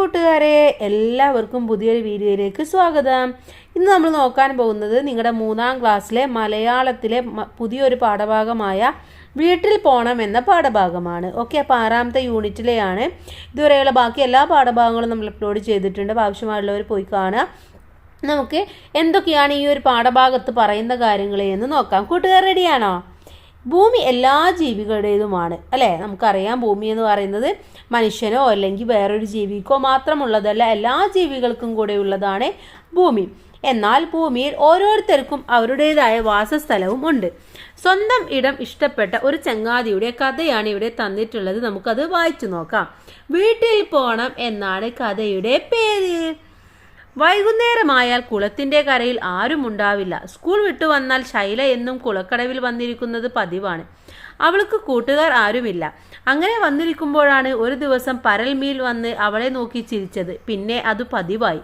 കൂട്ടുകാരെ എല്ലാവർക്കും പുതിയൊരു വീഡിയോയിലേക്ക് സ്വാഗതം. ഇന്ന് നമ്മൾ നോക്കാൻ പോകുന്നത് നിങ്ങളുടെ മൂന്നാം ക്ലാസ്സിലെ മലയാളത്തിലെ പുതിയൊരു പാഠഭാഗമായ വീട്ടിൽ പോണം എന്ന പാഠഭാഗമാണ്. ഓക്കെ അപ്പോൾ ആറാമത്തെ യൂണിറ്റിലെയാണ്. ഇതുവരെയുള്ള ബാക്കി എല്ലാ പാഠഭാഗങ്ങളും നമ്മൾ അപ്ലോഡ് ചെയ്തിട്ടുണ്ട്. അപ്പോൾ ആവശ്യമായുള്ളവർ പോയി കാണുക. നമുക്ക് എന്തൊക്കെയാണ് ഈ ഒരു പാഠഭാഗത്ത് പറയുന്ന കാര്യങ്ങൾ എന്ന് നോക്കാം. കൂട്ടുകാർ റെഡിയാണോ ഭൂമി എല്ലാ ജീവികളുടേതുമാണ്. അല്ലേ? നമുക്കറിയാം ഭൂമി എന്ന് പറയുന്നത് മനുഷ്യനോ അല്ലെങ്കിൽ വേറൊരു ജീവിക്കോ മാത്രമുള്ളതല്ല എല്ലാ ജീവികൾക്കും കൂടെ ഉള്ളതാണ് ഭൂമി. എന്നാൽ ഭൂമിയിൽ ഓരോരുത്തർക്കും അവരുടേതായ വാസസ്ഥലവും ഉണ്ട്. സ്വന്തം ഇടം ഇഷ്ടപ്പെട്ട ഒരു ചങ്ങാതിയുടെ കഥയാണ് ഇവിടെ തന്നിട്ടുള്ളത്. നമുക്കത് വായിച്ചു നോക്കാം. വീട്ടിൽ പോകണം എന്നാണ് കഥയുടെ പേര്. വൈകുന്നേരമായാൽ കുളത്തിന്റെ കരയിൽ ആരും ഉണ്ടാവില്ല. സ്കൂൾ വിട്ടു വന്നാൽ ശൈല എന്നും കുളക്കടവിൽ വന്നിരിക്കുന്നത് പതിവാണ്. അവൾക്ക് കൂട്ടുകാർ ആരുമില്ല. അങ്ങനെ വന്നിരിക്കുമ്പോഴാണ് ഒരു ദിവസം പരൽമീൽ വന്ന് അവളെ നോക്കി ചിരിച്ചത്. പിന്നെ അത് പതിവായി.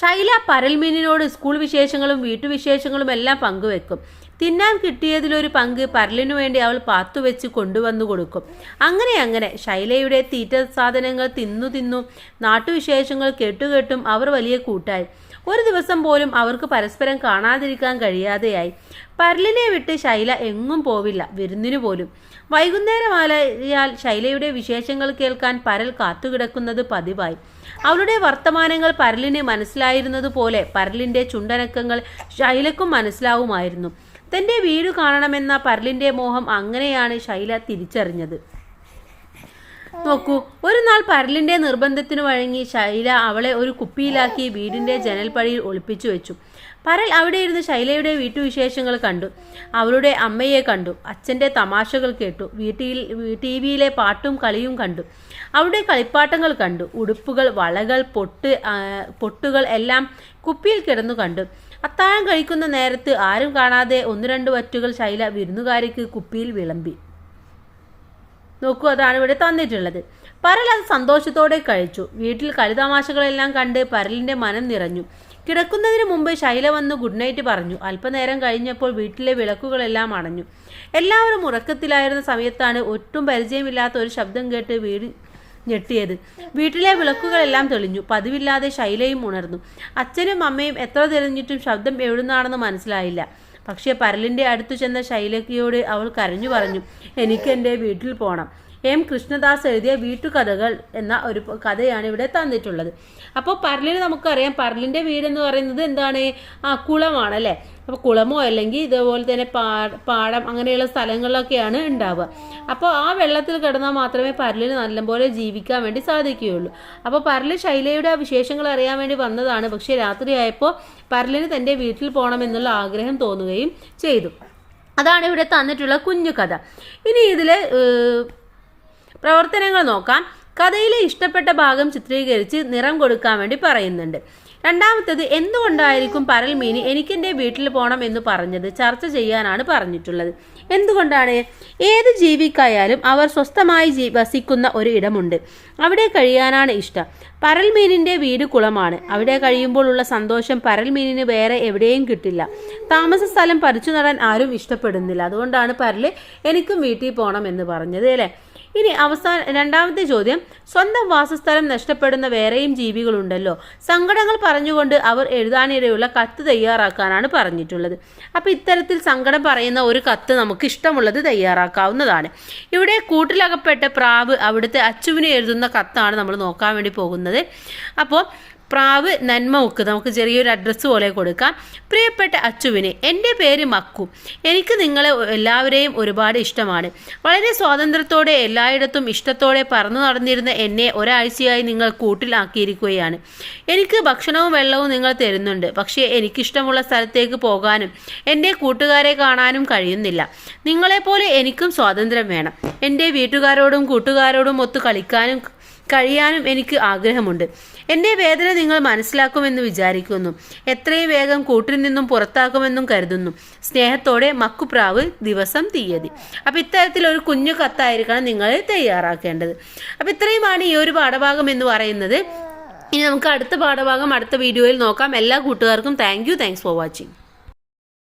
ശൈല പരൽമീനിനോട് സ്കൂൾ വിശേഷങ്ങളും വീട്ടുവിശേഷങ്ങളും എല്ലാം പങ്കുവെക്കും. തിന്നാൻ കിട്ടിയതിലൊരു പങ്ക് പരലിനു വേണ്ടി അവൾ പാത്തു വെച്ച് കൊണ്ടുവന്നു കൊടുക്കും. അങ്ങനെ അങ്ങനെ ശൈലയുടെ തീറ്റ സാധനങ്ങൾ തിന്നു തിന്നു നാട്ടുവിശേഷങ്ങൾ കേട്ടുകേട്ടും അവർ വലിയ കൂട്ടായി. ഒരു ദിവസം പോലും അവർക്ക് പരസ്പരം കാണാതിരിക്കാൻ കഴിയാതെയായി. പരലിനെ വിട്ട് ശൈല എങ്ങും പോവില്ല വിരുന്നിനു പോലും. വൈകുന്നേരമായാൽ ശൈലയുടെ വിശേഷങ്ങൾ കേൾക്കാൻ പരൽ കാത്തുകിടക്കുന്നത് പതിവായി. അവളുടെ വർത്തമാനങ്ങൾ പരലിന് മനസ്സിലായിരുന്നതുപോലെ പരലിന്റെ ചുണ്ടനക്കങ്ങൾ ശൈലക്കും മനസ്സിലാവുമായിരുന്നു. തന്റെ വീട് കാണണമെന്ന പരലിന്റെ മോഹം അങ്ങനെയാണ് ശൈല തിരിച്ചറിഞ്ഞത്. നോക്കൂ ഒരു നാൾ പരലിന്റെ നിർബന്ധത്തിന് വഴങ്ങി ശൈല അവളെ ഒരു കുപ്പിയിലാക്കി വീടിന്റെ ജനൽപ്പടിയിൽ ഒളിപ്പിച്ചു വെച്ചു. പരൽ അവിടെ ഇരുന്ന് ശൈലയുടെ വീട്ടുവിശേഷങ്ങൾ കണ്ടു. അവളുടെ അമ്മയെ കണ്ടു. അച്ഛന്റെ തമാശകൾ കേട്ടു. വീട്ടിൽ ടി വിയിലെ പാട്ടും കളിയും കണ്ടു. അവളുടെ കളിപ്പാട്ടങ്ങൾ കണ്ടു. ഉടുപ്പുകൾ വളകൾ പൊട്ട് പൊട്ടുകൾ എല്ലാം കുപ്പിയിൽ കിടന്നു കണ്ടു. അത്താഴം കഴിക്കുന്ന നേരത്ത് ആരും കാണാതെ ഒന്ന് രണ്ട് വറ്റുകൾ ശൈല വിരുന്നുകാരിക്ക് കുപ്പിയിൽ വിളമ്പി. നോക്കൂ അതാണ് ഇവിടെ തന്നിട്ടുള്ളത്. പരൽ അത് സന്തോഷത്തോടെ കഴിച്ചു. വീട്ടിൽ കളിതമാശകളെല്ലാം കണ്ട് പരലിന്റെ മനം നിറഞ്ഞു. കിടക്കുന്നതിന് മുമ്പ് ശൈല വന്ന് ഗുഡ് നൈറ്റ് പറഞ്ഞു. അല്പനേരം കഴിഞ്ഞപ്പോൾ വീട്ടിലെ വിളക്കുകളെല്ലാം അണഞ്ഞു എല്ലാവരും ഉറക്കത്തിലായിരുന്ന സമയത്താണ് ഒട്ടും പരിചയമില്ലാത്ത ഒരു ശബ്ദം കേട്ട് വീട് ഞെട്ടിയത്. വീട്ടിലെ വിളക്കുകളെല്ലാം തെളിഞ്ഞു. പതിവില്ലാതെ ശൈലയും ഉണർന്നു. അച്ഛനും അമ്മയും എത്ര തിരഞ്ഞിട്ടും ശബ്ദം എവിടുന്നാണെന്ന് മനസ്സിലായില്ല. പക്ഷേ പരലിന്റെ അടുത്തു ചെന്ന ശൈലക്കയോട് അവൾ കരഞ്ഞു പറഞ്ഞു എനിക്ക് എന്റെ വീട്ടിൽ പോകണം എം കൃഷ്ണദാസ് എഴുതിയ വീട്ടുകഥകൾ എന്ന ഒരു കഥയാണ് ഇവിടെ തന്നിട്ടുള്ളത്. അപ്പോൾ പരലിന് നമുക്കറിയാം പരലിന്റെ വീടെന്ന് പറയുന്നത് എന്താണ്? ആ കുളമാണ് അല്ലേ അപ്പോൾ കുളമോ അല്ലെങ്കിൽ ഇതേപോലെ തന്നെ പാടം അങ്ങനെയുള്ള സ്ഥലങ്ങളിലൊക്കെയാണ് ഉണ്ടാവുക. അപ്പോൾ ആ വെള്ളത്തിൽ കിടന്നാൽ മാത്രമേ പരലിന് നല്ലപോലെ ജീവിക്കാൻ വേണ്ടി സാധിക്കുകയുള്ളൂ. അപ്പോൾ പരൽ ശൈലയുടെ ആ വിശേഷങ്ങൾ അറിയാൻ വേണ്ടി വന്നതാണ്. പക്ഷേ രാത്രിയായപ്പോൾ പരലിന് തന്റെ വീട്ടിൽ പോകണമെന്നുള്ള ആഗ്രഹം തോന്നുകയും ചെയ്തു. അതാണ് ഇവിടെ തന്നിട്ടുള്ള കുഞ്ഞു കഥ ഇനി ഇതിൽ പ്രവർത്തനങ്ങൾ നോക്കാം കഥയിലെ ഇഷ്ടപ്പെട്ട ഭാഗം ചിത്രീകരിച്ച് നിറം കൊടുക്കാൻ വേണ്ടി പറയുന്നുണ്ട്. രണ്ടാമത്തത് എന്തുകൊണ്ടായിരിക്കും പരൽ മീനി എനിക്കെന്റെ വീട്ടിൽ പോകണം എന്ന് പറഞ്ഞത്? ചർച്ച ചെയ്യാനാണ് പറഞ്ഞിട്ടുള്ളത്. എന്തുകൊണ്ടാണ്? ഏത് ജീവിക്കായാലും അവർ സ്വസ്ഥമായി വസിക്കുന്ന ഒരു ഇടമുണ്ട്. അവിടെ കഴിയാനാണ് ഇഷ്ടം. പരൽമീനിന്റെ വീട് കുളമാണ്. അവിടെ കഴിയുമ്പോൾ ഉള്ള സന്തോഷം പരൽമീനിന് വേറെ എവിടെയും കിട്ടില്ല. താമസ സ്ഥലം പറിച്ചു നടാൻ ആരും ഇഷ്ടപ്പെടുന്നില്ല. അതുകൊണ്ടാണ് പരൽ എനിക്കും വീട്ടിൽ പോകണം എന്ന് പറഞ്ഞത് അല്ലേ? ഇനി അവസാന രണ്ടാമത്തെ ചോദ്യം. സ്വന്തം വാസസ്ഥലം നഷ്ടപ്പെടുന്ന വേറെയും ജീവികളുണ്ടല്ലോ. സങ്കടങ്ങൾ പറഞ്ഞുകൊണ്ട് അവർ എഴുതാനിടയുള്ള കത്ത് തയ്യാറാക്കാനാണ് പറഞ്ഞിട്ടുള്ളത്. അപ്പോൾ ഇത്തരത്തിൽ സങ്കടം പറയുന്ന ഒരു കത്ത് നമുക്ക് ഇഷ്ടമുള്ളത് തയ്യാറാക്കാവുന്നതാണ്. ഇവിടെ കൂട്ടിലകപ്പെട്ട പ്രാവ് അവിടുത്തെ അച്ചുവിനെ എഴുതുന്ന കത്താണ് നമ്മൾ നോക്കാൻ വേണ്ടി പോകുന്നത്. അപ്പോൾ പ്രാവ് നന്മ മുക്ക് നമുക്ക് ചെറിയൊരു അഡ്രസ്സ് പോലെ കൊടുക്കാം. പ്രിയപ്പെട്ട അച്ചുവിന് എന്റെ പേര് മക്കു. എനിക്ക് നിങ്ങളെ എല്ലാവരെയും ഒരുപാട് ഇഷ്ടമാണ്. വളരെ സ്വാതന്ത്ര്യത്തോടെ എല്ലായിടത്തും ഇഷ്ടത്തോടെ പറന്നു നടന്നിരുന്ന എന്നെ ഒരാഴ്ചയായി നിങ്ങൾ കൂട്ടിലാക്കിയിരിക്കുകയാണ്. എനിക്ക് ഭക്ഷണവും വെള്ളവും നിങ്ങൾ തരുന്നുണ്ട്. പക്ഷേ എനിക്കിഷ്ടമുള്ള സ്ഥലത്തേക്ക് പോകാനും എന്റെ കൂട്ടുകാരെ കാണാനും കഴിയുന്നില്ല. നിങ്ങളെപ്പോലെ എനിക്കും സ്വാതന്ത്ര്യം വേണം. എന്റെ വീട്ടുകാരോടും കൂട്ടുകാരോടും ഒത്ത് കളിക്കാനും കഴിയാനും എനിക്ക് ആഗ്രഹമുണ്ട്. എന്റെ വേദന നിങ്ങൾ മനസ്സിലാക്കുമെന്ന് വിചാരിക്കുന്നു. എത്രയും വേഗം കൂട്ടിൽ നിന്നും പുറത്താക്കുമെന്നും കരുതുന്നു. സ്നേഹത്തോടെ മക്കുപ്രാവ് ദിവസം തീയതി. അപ്പം ഇത്തരത്തിൽ ഒരു കുഞ്ഞു കത്തായിരിക്കണം നിങ്ങൾ തയ്യാറാക്കേണ്ടത്. അപ്പം ഇത്രയുമാണ് ഈ ഒരു പാഠഭാഗം എന്ന് പറയുന്നത്. ഇനി നമുക്ക് അടുത്ത പാഠഭാഗം അടുത്ത വീഡിയോയിൽ നോക്കാം. എല്ലാ കൂട്ടുകാർക്കും thank you thanks for watching